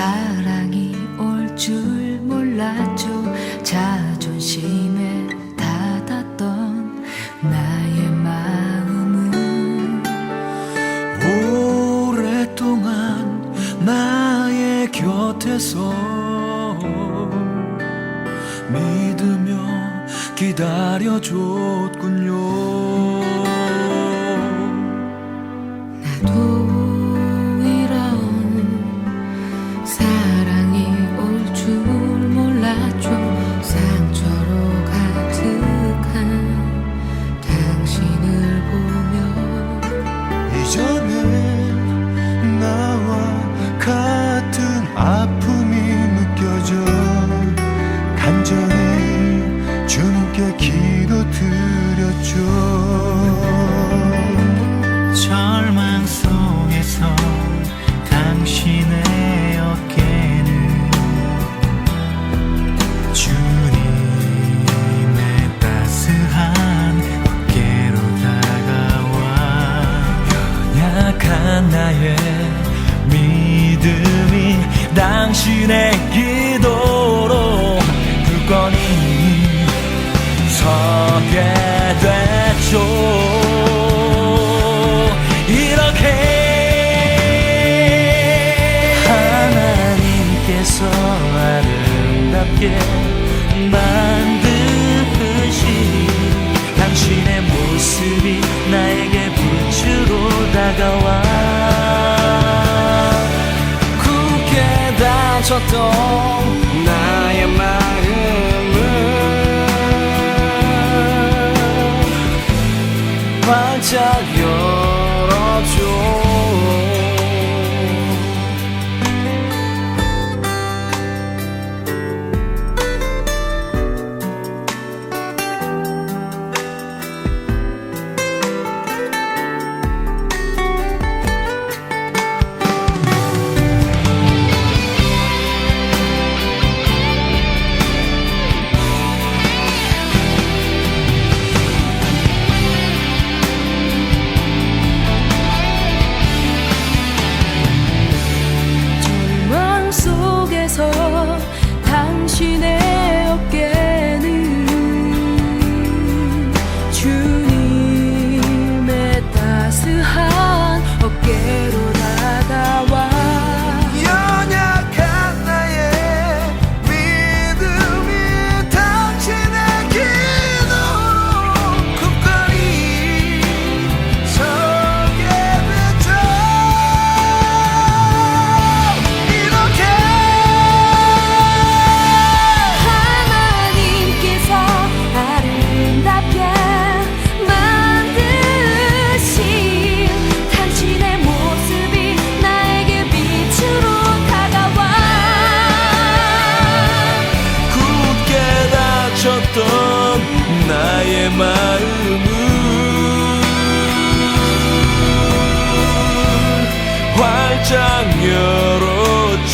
사랑이 올 줄 몰랐죠. 자존심에 닫았던 나의 마음은 오랫동안 나의 곁에서 믿으며 기다려줬군요 간절히 주님께 기도 드렸죠. 절망 속에서 당신의 어깨는 주님의 따스한 어깨로 다가와 약한 나의 믿음이 당신의 기 만드신 당신의 모습이 나에게 빛으로 다가와. 굳게 다쳤던 나의 마음을 열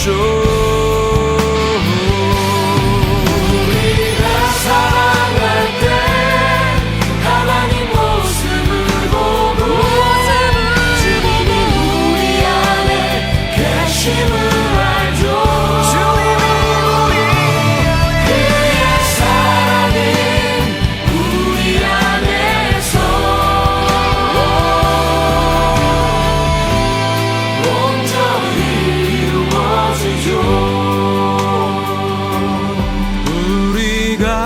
show.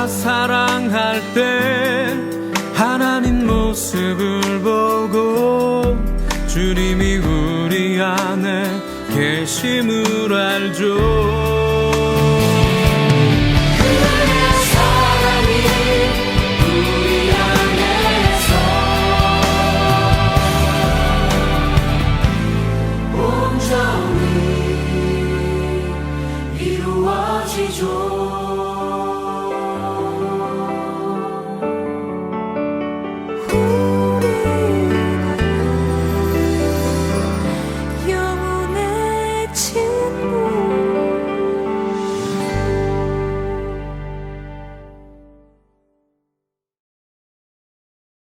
사랑할 때 하나님 모습을 보고 주님이 우리 안에 계심을 알죠